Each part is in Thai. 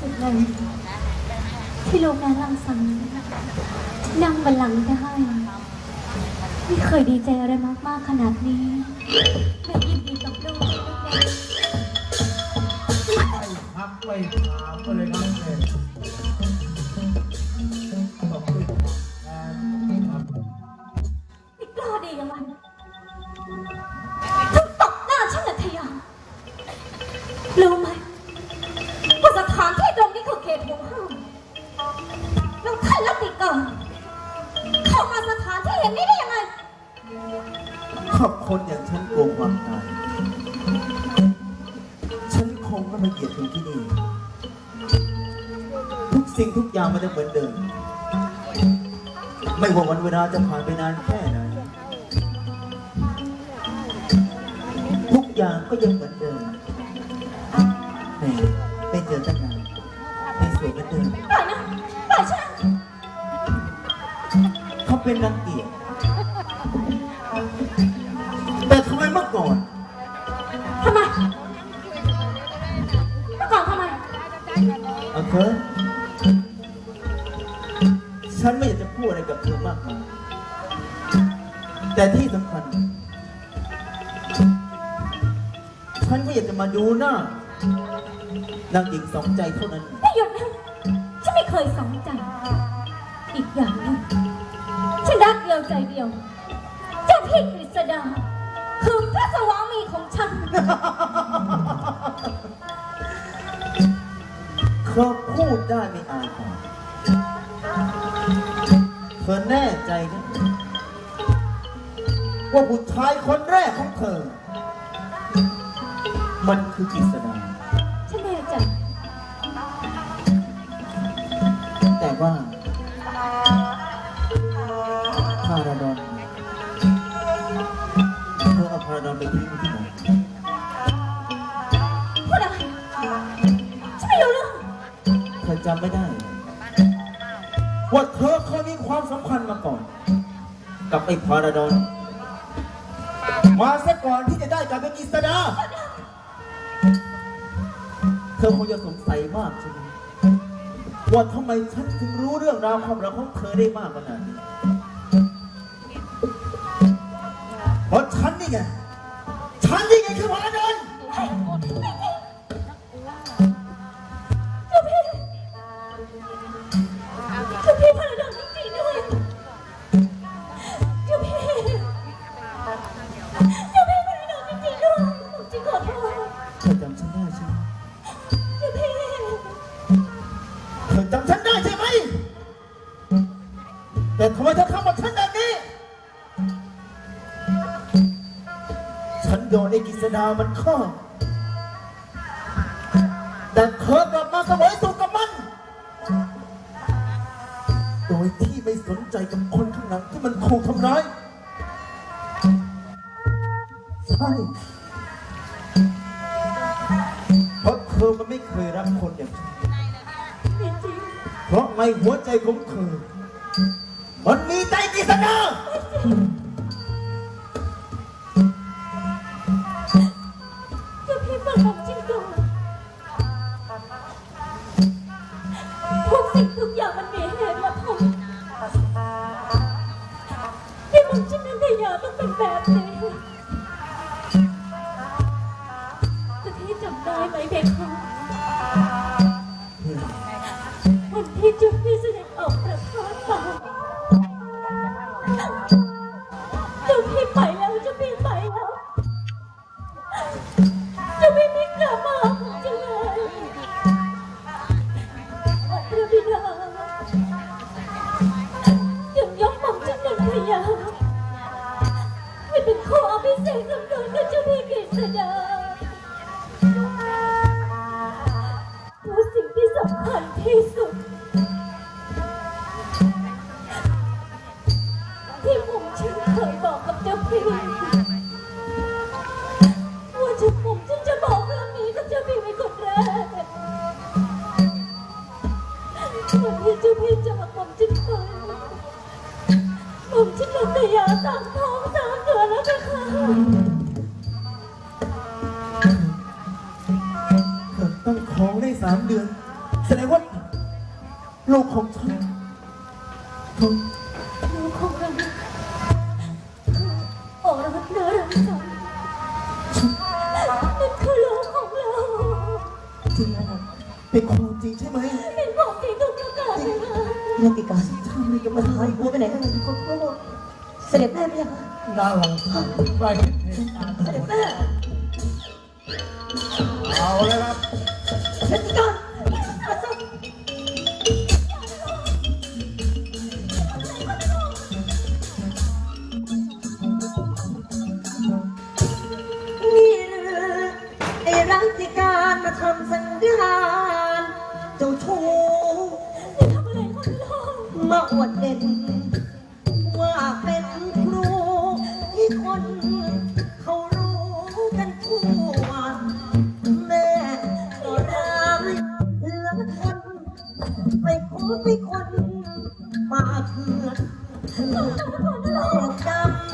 สุดเลยที่ลูกนั้นรังสรรค์นั่งบัลลังก์ได้ ไม่เคยดีใจอะไรมาก ๆ ขนาดนี้แม่ยินดีกับลูกนะลูกนะไม่พักไม่ถามก็เลยครับ คนอย่างฉันโกงความตาย ฉันคงไม่มาเหยียดถึงที่นี่ ทุกสิ่งทุกอย่างมันจะเหมือนเดิม ไม่ว่าวันเวลาจะผ่านไปนานแค่ไหน ทุกอย่างก็ยังเหมือนเดิมแหม่ไม่เจอตั้งนานไม่สวยเหมือนเดิมปล่อยนะปล่อยฉันเขาเป็นนางเอก โอเคฉันไม่อยากจะพูดอะไรกับเธอมากมายแต่ที่สำคัญ ฉันก็อยากจะมาดูหน้านางหญิงสองใจเท่านั้น ไม่หยุดนะฉันไม่เคยสนใจ อีกอย่างหนึงฉันรักเดียวใจเดียว เจ้าพี่กฤษดา คือพระสวามีของฉัน เธอพูดได้ไม่อายใครเธอแน่ใจนะว่าบุตรชายคนแรกของเธอ มันคือกฤษณา จำไม่ได้ ว่าเธอเคยมีความสัมพันธ์มาก่อน กับไอ้พาราดอนมาซะก่อนที่จะได้กับไอ้กิษดาเธอคงจะสงสัยมากใช่ไหมว่าทำไมฉันถึงรู้เรื่องราวความรักของเธอได้มากขนาดนี้เพราะฉันนี่ไง ฉันนี่ไงคือพาราดอน ดาวมันฆ่าแต่เธอกลับมาเสวยสุขกับมัน โดยที่ไม่สนใจกับคนข้างหลังที่มันถูกทำร้าย ใช่ เพราะเธอมันไม่เคยรักคนอย่างฉันเพราะในหัวใจของเธอ มันมีใจกิษณา คัญที่สุด ที่ผมฉันเคยบอกกับเจ้าพี่ว่าจะผมฉันจะบอกเรื่องนี้กับเจ้าพี่เป็นคนแรกวันที่เจ้าพี่จะมาผมฉันไปผมฉันนันทยาตั้งท้องสามเดือนแล้วนะคะเธองท้องได้สามเดือน แสดงว่าลูกของฉันลูกของเราโอ้รักนะรักจังนั่นคือลูกของเรา จริงนะเป็นความจริงใช่ไหมเป็นความจริงทุกประการเลยนะนักกิการทำอะไรกับมันหายหัวไปไหนกันเลยก็พูดเสด็จแม่ไม่ยังดาวขอไปเสด็จแม่เอาเลยครับ เจ้าชู้นี่ทำอะไรของเรามาอวดเด่น ว่าเป็นครูที่คนเขารู้กันทั่วแม่ก็ร้ายเหลือทนไม่ขอไม่คนมาเถื่อนหลอกดำ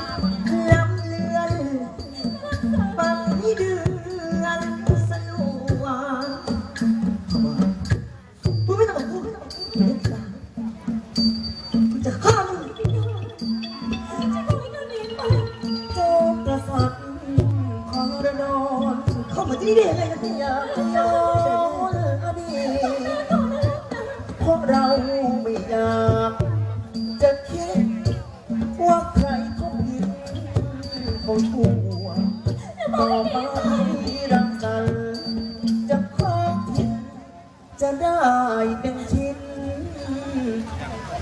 จะได้เป็นชิ้น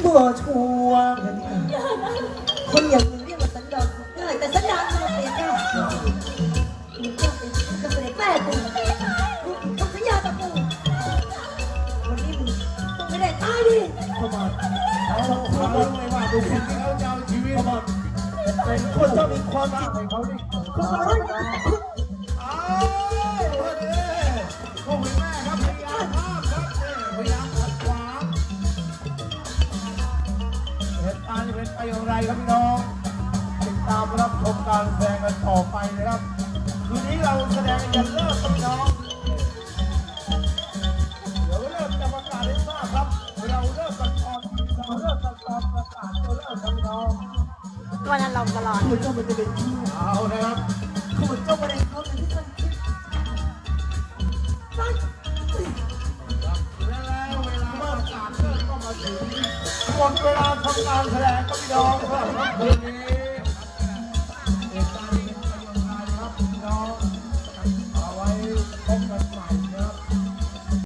เมื่ชัวร์คนอย่างมึงเรียกว่าสันดานได้แต่สันดานมันเปลี่ยนได้มึงก็เป็นเกษตรแม่กูกูทำสัญญากับกูวันนี้มึงต้องไม่ได้ตายดิเข้ามาเอาเขาไม่ว่าดูคนที่เขาจะเอาชีวิตข้ามาเป็นคนเจ้ามีความสร้าจิงตให้เขาดิขอร้อน อย่างไรครับพี่น้อง ติดตามรับชมการแสดงกันต่อไปนะครับ คืนนี้เราแสดงยันเลิกครับพี่น้อง เดี๋ยวเริ่มจะประกาศให้ทราบครับ เราเริ่มกันตอนเราเริ่มกันตอนประกาศตัวเริ่มครับพี่น้องวันนั้นเราตลอด คุณเจ้ามันจะเป็นที่เอานะครับคุณเจ้าไม่ได้ หมดเวลาทำการแสดงครับพี่น้องสำหรับคืนนี้